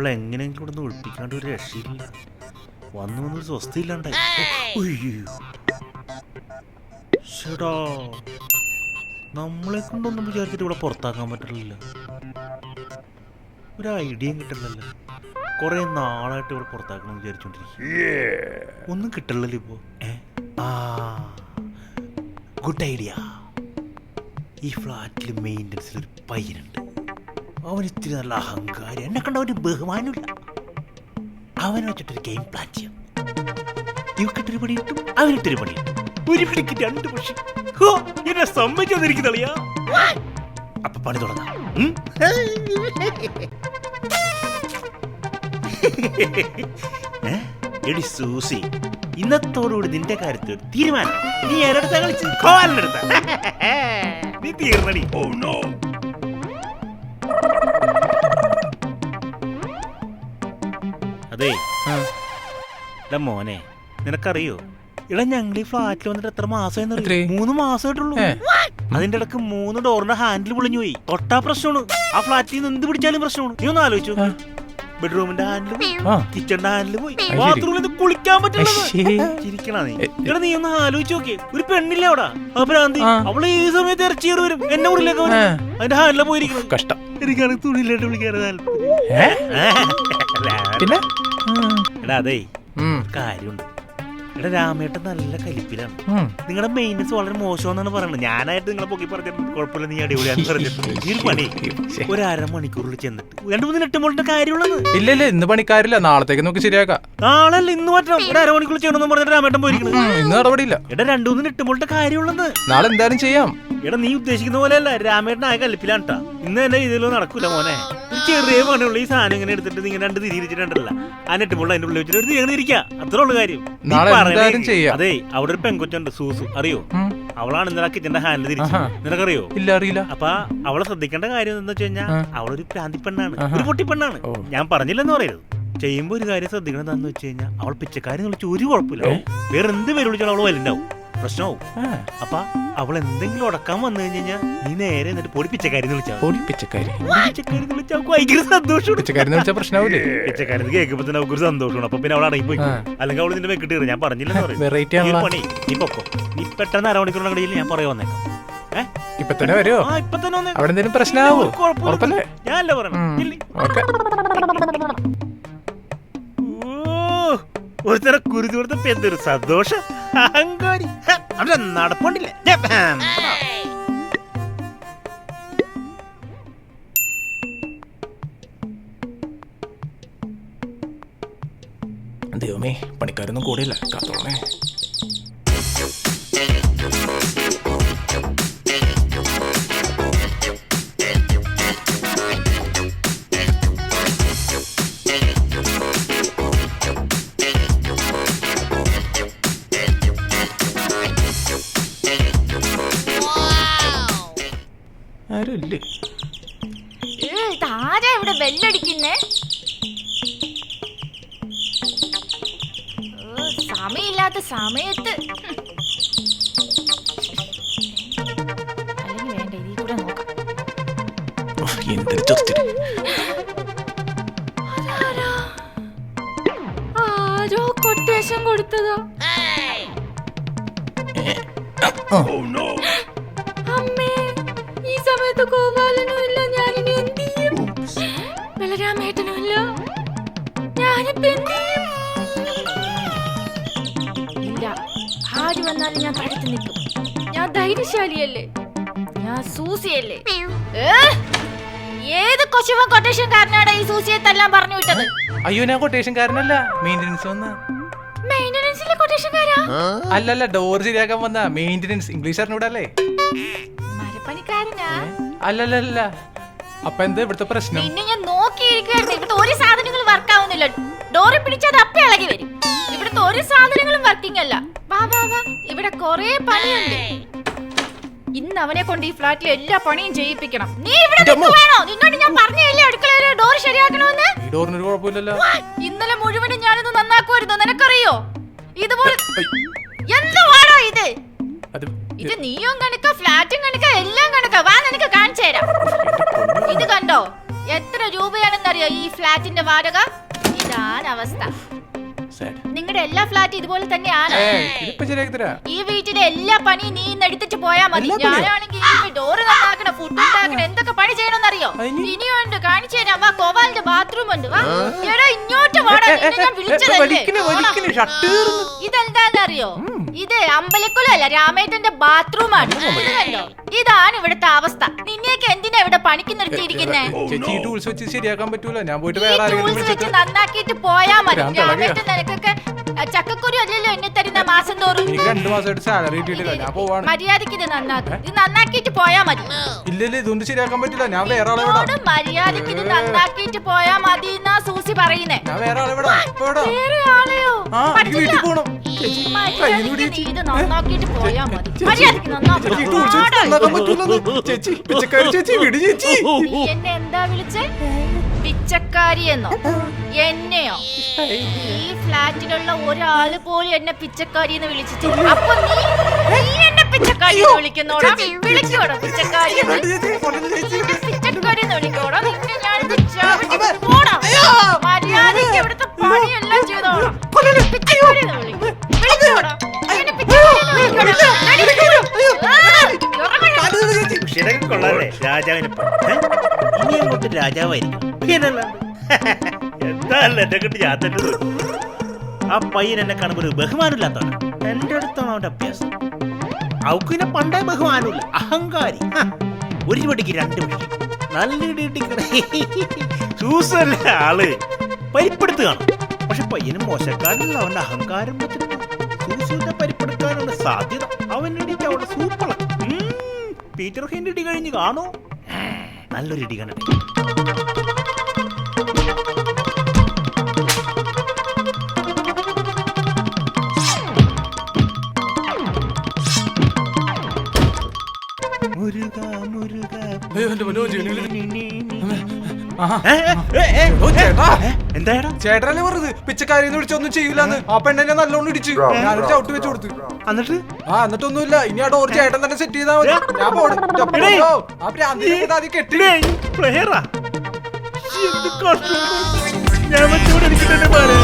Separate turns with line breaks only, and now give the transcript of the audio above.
ഇപ്പോഴെങ്ങനെയെങ്കിലും ഇവിടെ നിന്ന് ഒഴിപ്പിക്കാണ്ട് ഒരു രക്ഷയില്ല. വന്നു വന്നൊരു സ്വസ്ഥയില്ലാണ്ടായി. നമ്മളെ കൊണ്ടൊന്നും വിചാരിച്ചിട്ട് ഇവിടെ പുറത്താക്കാൻ പറ്റില്ല ഒരു ഐഡിയയും കിട്ടില്ലല്ലോ കുറെ നാളായിട്ട് ഇവിടെ പുറത്താക്കണം വിചാരിച്ചോണ്ടിരിക്കും ഒന്നും കിട്ടില്ലല്ലോ ഇപ്പോ. ആ. ഗുഡ് ഐഡിയ ഈ ഫ്ലാറ്റിൽ മെയിന്റനൻസിൽ ഒരു പയ്യനുണ്ട്. അവൻ ഇത്തിരി നല്ല അഹങ്കാരി. എന്നെ കണ്ട ഒരു ബഹുമാനമില്ല. അവനെ വെച്ചിട്ടൊരു ഗെയിം പ്ലാൻ ചെയ്യാം. ഇവക്കിട്ടൊരു പണി കിട്ടും അവനിട്ടൊരു പണി ഒരു പണിക്ക് രണ്ട് പക്ഷി. ഹോ, എന്നെ സമ്മതിച്ചോന്നിരിക്കുന്നളിയാ അപ്പൊ പണി തുടങ്ങാം? എടി സൂസി ഇന്നത്തോടുകൂടി നിന്റെ കാര്യത്തിൽ തീരുമാനം. നീ എരടുത്ത കളിച്ച് കോവാലെടുത്ത നീ തീർന്നടി. ഓ നോ മോനെ നിനക്കറിയോ? ഇടാ ഞങ്ങൾ ഈ ഫ്ലാറ്റിൽ വന്നിട്ട് എത്ര മാസം? മൂന്ന് മാസമായിട്ടുള്ളൂ. അതിന്റെ ഇടയ്ക്ക് മൂന്ന് ഡോറിന്റെ ഹാൻഡിൽ പൊളിഞ്ഞു പോയി. തൊട്ടാ പ്രശ്നമാണ്. ആ ഫ്ലാറ്റിൽ നിന്ന് എന്ത് പിടിച്ചാലും പ്രശ്നമാണ്. നീ ഒന്ന് ആലോചിച്ചു. ബെഡ്റൂമിന്റെ ഹാൻഡിൽ പോയി കിച്ചണിന്റെ ഹാൻഡിൽ പോയി. ബാത്റൂമിൽ നിന്ന് കുളിക്കാൻ പറ്റില്ല നീ. എടാ നീ ഒന്ന് ആലോചിച്ച് നോക്കി. ഒരു പെണ്ണില്ല അവിടെ. ആ ഭ്രാന്തി. അവൾ ഈ സമയത്ത് ഇറച്ചിയേറി വരും. എന്നെ ഉള്ളിലേക്ക് അതിന്റെ ഹാൻഡിലെ പോയിരിക്കുന്നു.
കഷ്ടം.
എനിക്കാണ് തുണിയിലായിട്ട് വിളിക്കാൻ താല്പര്യം.
പിന്നെ?
എടാ അതേ കാര്യമുണ്ട്. എടാ രാമേട്ടൻ നല്ല കലിപ്പിലാണ്. നിങ്ങളുടെ മെയിനൻസ് വളരെ മോശമെന്നാണ് പറയുന്നത്. ഞാനായിട്ട് നിങ്ങളെ പൊക്കി പറഞ്ഞിട്ടുണ്ട് കുഴപ്പമില്ല നീ അടിപൊളിയാന്ന് പറഞ്ഞിട്ടുണ്ട്. ഈ ഒരു പണി ഒരു അരമണിക്കൂറിൽ ചെന്നിട്ട്. രണ്ടു മൂന്ന് എട്ടുമ്പോളിന്റെ കാര്യമുള്ളത്.
ഇല്ല ഇല്ല ഇന്ന് പണിക്കാരില്ല. നാളത്തേക്ക് നമുക്ക് ശരിയാക്കാം.
നാളല്ല ഇന്ന് മാറ്റണം ഒരു അരമണിക്കൂർ ചെയ്യണമെന്ന് പറഞ്ഞിട്ട് രാമേട്ടൻ പോയിരിക്കുന്നത്
ഇന്ന് നടപടിയില്ല.
എടാ രണ്ടു മൂന്ന് എട്ടുമ്പോളിന്റെ കാര്യമുള്ളത്.
നാളെ എന്തായാലും ചെയ്യാം.
എടാ നീ ഉദ്ദേശിക്കുന്ന പോലെ അല്ല രാമേട്ടൻ ആയ കലിപ്പിലാണ് കേട്ടോ ഇന്ന് തന്നെ ഇതിലൊന്നും നടക്കൂല മോനെ. ചെറിയ പണിയുള്ള ഈ സാധനം ഇങ്ങനെ എടുത്തിട്ട് നീ ഇങ്ങനെ രണ്ട് തിരിച്ചിട്ടുണ്ടല്ല ആ നെട്ടുമ്പോൾ അതിന്റെ ഉള്ളിൽ വെച്ചിട്ട് ഒരു ഇരിക്കുക അത്രേ ഉള്ളു കാര്യം.
നാളെ എന്തായാലും. ചെയ്യാം.
അതെ അവിടെ ഒരു പെൺകുറ്റുണ്ട് സൂസു. അറിയോ? അവളാണ് ഇന്നലെ കിച്ചന്റെ ഹാൻഡിൽ തിരിച്ചു നിനക്കറിയോ?
ഇല്ല അറിയില്ല.
അപ്പൊ അവളെ ശ്രദ്ധിക്കേണ്ട കാര്യം എന്താ വെച്ച് കഴിഞ്ഞാൽ. അവളൊരു പ്രാന്തി പെണ്ണാണ്. ഒരു പൊട്ടി പെണ്ണാണ് ഞാൻ പറഞ്ഞില്ലെന്ന് പറയരുത്. ചെയ്യുമ്പോ ഒരു കാര്യം ശ്രദ്ധിക്കണം എന്താന്ന് വെച്ച് കഴിഞ്ഞാൽ അവൾ പിച്ചക്കാരി വിളിച്ച് ഒരു കുഴപ്പമില്ല. വേറെ എന്ത് പേര് വിളിച്ചാലും അവൾ വലുണ്ടാവും. പ്രശ്നമാവും
ആ,
അപ്പൊ അവൾ എന്തെങ്കിലും ഉടക്കാൻ വന്നു കഴിഞ്ഞാൽ നീ നേരെ എന്നിട്ട് പൊടിപ്പിച്ചക്കാരി വിളിച്ചാൽ
പൊടി പിച്ചക്കാരി
പിച്ചക്കാരി വിളിച്ചാൽ അവൾക്ക് ഭയങ്കര സന്തോഷമാണ്.
പിച്ചക്കാരി എന്ന് വിളിച്ചാൽ പ്രശ്നമാവില്ലേ
പിച്ചക്കാരി കേൾക്കുമ്പോ തന്നെ അവൾക്ക് ഒരു സന്തോഷമാണ്. അപ്പൊ പിന്നെ അവൾ അടങ്ങി പോയി. അല്ലെങ്കിൽ അവൾ നിന്റെ വെക്കിട്ട് ഞാൻ പറഞ്ഞില്ലെന്ന് പറയും.
വെറൈറ്റി
ഒരു
ആണല്ലോ.
പണി നീ പൊക്കോ. നീ പെട്ടെന്ന് അരമണിക്കൂറിന്റെ കടയിൽ ഞാൻ പറയാൻ വന്നേക്കാം. ഏ?
ഇപ്പൊ തന്നെ വരുമോ
ആ ഇപ്പൊ തന്നെ
അവിടെ എന്തെങ്കിലും പ്രശ്നമാവോ
കുഴപ്പമില്ല.
ഉറപ്പല്ലേ
ഞാനല്ല പറയണം.
ഉം. ഓക്കെ.
ഒരുത്തര കുരുതി കൊടുത്തപ്പോ എന്തൊരു സന്തോഷം അഹങ്കാരി അവിടെ നടപ്പുണ്ടില്ലേ?
ദൈവമേ പണിക്കാരൊന്നും കൂടിയില്ല. കാത്തോളമേ ആരും ഇല്ലേ
ഏ, ഇതാരാ ഇവിടെ ബെല്ലടിക്കുന്നേ? സമയമില്ലാത്ത സമയത്ത്.
എന്തൊരു
അതാരാ? ആരോ? കൊട്ടേഷൻ കൊടുത്തതോ.
ഓ,
അമ്മേ ഇല്ല. ആര് വന്നാലും ഞാൻ തടുത്ത് നിൽക്കും. ഞാൻ ധൈര്യശാലിയല്ലേ? ഞാൻ സൂസിയല്ലേ? ഏത് കൊട്ടേഷൻ കാരനാണ് ഈ സൂസിയെ തല്ലാൻ പറഞ്ഞു വിട്ടത്?
അയ്യോ ഞാൻ കൊട്ടേഷൻകാരനല്ല. മെയിന്റനൻസ് വന്ന.
മെയിന്റനൻസിലെ കൊട്ടേഷൻകാരാ?
അല്ലല്ല ഡോർ ശരിയാക്കാൻ വന്ന. മെയിന്റനൻസ് ഇംഗ്ലീഷ് അറിഞ്ഞൂടല്ലേ?
മരപ്പണിക്കാരനാ?
അല്ലല്ലല്ല. അപ്പൊ എന്താ ഇവിടുത്തെ പ്രശ്നം?
നിന്നെ ഞാൻ നോക്കിയിരിക്കുകയായിരുന്നു ഇവിടുത്തെ ഒരു ഡോറി പിടിച്ചത് അപ്പ ഇളകി വരും. ഇവിടുത്തെ ഒരു സാധനങ്ങളും വർക്കിംഗ് അല്ല. വാ വാ വാ. ഇവിടെ കൊറേ പണിയുണ്ട്. ഇന്ന് അവനെ കൊണ്ട് ഈ ഫ്ലാറ്റിലെ എല്ലാ പണിയും ചെയ്യിപ്പിക്കണം. നീ ഇവിടെ
എന്റെ
വേണോ നിന്നോട് ഞാൻ പറഞ്ഞില്ലേ അടുക്കളയിലെ ഡോർ ശരിയാക്കണമെന്ന്?
ഈ ഡോറിനൊരു കുഴപ്പമില്ലല്ലോ.
ഇന്നലെ മുഴുവനും ഞാനിത് നന്നാക്കുമായിരുന്നു. നിനക്കറിയോ? ഇതുപോലെ എന്തുവാണോ ഇത്?
അത്
ഇത് നീയും കണക്ക ഫ്ലാറ്റും കണക്ക എല്ലാം കണക്ക. വാ നിനക്ക് കാണിച്ചു തരാം. ഇത് കണ്ടോ? എത്ര രൂപയാണെന്നറിയോ ഈ ഫ്ലാറ്റിന്റെ വാടക? ഇതാണ് അവസ്ഥ നിങ്ങളുടെ എല്ലാ ഫ്ലാറ്റ് ഇതുപോലെ തന്നെയാണ്. ഈ വീട്ടിലെ എല്ലാ പണിയും നീ ഇന്ന് എടുത്തിട്ട് പോയാ മതി? ഞാനാണെങ്കിൽ ഡോറ് നന്നാക്കണം ഫുഡ് ഉണ്ടാക്കണം എന്തൊക്കെ പണി ചെയ്യണമെന്നറിയോ?
അറിയോ
ഇനിയുണ്ട് കാണിച്ചു തരാം. വാ കോവാലിന്റെ ബാത്റൂം ഉണ്ട് വാ. എടോ ഇങ്ങോട്ട് വാടാ നിന്നെ ഞാൻ വിളിച്ചതല്ലേ? ഇതെന്താന്നറിയോ? ഇത് അമ്പലക്കുളല്ല രാമേട്ടന്റെ ബാത്റൂമാണ്. ഇത് കണ്ടോ? ഇതാണ് ഇവിടുത്തെ അവസ്ഥ. നിന്നെയൊക്കെ എന്തിനാ ഇവിടെ പണിക്ക് നിർത്തിയിരിക്കുന്നേ
ചേച്ചി ഈ ടൂൾസ് വെച്ച് ശരിയാക്കാൻ പറ്റൂല. ഞാൻ പോയിട്ട്
ഈ
വേറെ ആരെങ്കിലും
ടൂൾസ് വെച്ച്
വിളിച്ചിട്ട്
നന്നാക്കിയിട്ട് പോയാ മതി.
ഭ്രാന്ത് ഇളകിയോ?
രാമേട്ടൻ നിനക്കൊക്കെ അഹ്, ചക്കക്കുരു അല്ലല്ലോ എന്നെ തരുന്ന മാസം തോറും.
എനിക്ക് രണ്ടു മാസമായിട്ട് സാലറി കിട്ടിയിട്ടില്ല. ഞാൻ പോവാണ്.
മര്യാദയ്ക്ക് ഇത് നന്നാക്കും. ഇത് നന്നാക്കിയിട്ട് പോയാ മതി.
ഇല്ലല്ലേ ഇല്ല ഇതൊന്നും ശരിയാക്കാൻ പറ്റില്ല ഞാൻ വേറെ ആളെ വിടാം.
എന്നോട് മര്യാദയ്ക്ക് ഇത് നന്നാക്കിയിട്ട് പോയാ മതി എന്നാ സൂസി പറയുന്നേ.
ഞാൻ വേറെ ആളെ വിടാം. ഇപ്പൊ വിടാം.
വേറെ ആളെയോ?
ആ എനിക്ക് പോണം. ചേച്ചി കയ്യിൽ ചേച്ചി
ഇത് നന്നാക്കിയിട്ട് പോയാ മതി. മര്യാദയ്ക്ക്
ചേച്ചി പിച്ചക്കാരി ചേച്ചി വിടി ചേച്ചി.
നീ എന്നെ എന്താ വിളിച്ചേ? പിച്ചക്കാരി എന്നോ? എന്നെയോ? ഈ ഫ്ലാറ്റിലുള്ള ഒരാൾ പോലും എന്നെ പിച്ചക്കാരി എന്ന് വിളിച്ചിട്ടില്ല. അപ്പൊ നീ നീ എന്നെ പിച്ചക്കാരി എന്ന് വിളിക്കുന്നോടാ? വിളിക്കോടാ പിച്ചക്കാരി പിച്ചക്കാരി എന്ന് വിളിക്കോടാ?
രാജാവിനിപ്പോ? ഇനി അങ്ങോട്ട് രാജാവായിരിക്കും. എന്താണല്ലോ എന്നെ കിട്ടി ഞാൻ ആ പയ്യൻ എന്നെ കാണുമ്പോൾ ഒരു ബഹുമാനമില്ലാത്തതാണ് എന്റെ അടുത്താണ് അവന്റെ അഭ്യാസം. അവക്കിനെ പണ്ടേ ബഹുമാനമില്ല. അഹങ്കാരി. ഒരു വടിക്ക് രണ്ട് വടി നല്ല ചൂസല്ല ആൾ. പരിപ്പെടുത്ത് കാണും. പക്ഷെ പയ്യനും മോശക്കാരനല്ല. അവന്റെ അഹങ്കാരം വെച്ചിട്ട് സൂസുവിന്റെ പരിപ്പെടുക്കാനുള്ള സാധ്യത അവൻ ഇടിക്ക് അവിടെ സൂപ്പള പീറ്റർ ഹെന്റെ ഇടി കഴിഞ്ഞ് കാണൂ നല്ലൊരു ഇടി കണ്ടിട്ട് മുരുക മുരുക ഏ,
ചേട്ടനല്ലേ പറഞ്ഞത്? പിച്ചക്കാരിന്ന് വിളിച്ചൊന്നും ചെയ്യൂലെന്ന്. ആ പെണ്ണെന്നെ നല്ലോണം ഇടിച്ചു. ഞാനൊരു ചവിട്ട് വെച്ച് കൊടുത്തു.
എന്നിട്ട്?
ആ എന്നിട്ടൊന്നുമില്ല. ഇനി ആ ഡോർ ചേട്ടൻ തന്നെ സെറ്റ് ചെയ്താൽ മതി. ഞാൻ ആദ്യം കെട്ടി.
പ്ലെയറാ കഷ്ടം. ഞാൻ വെച്ചോടെ എനിക്ക് തന്നെ പാട്.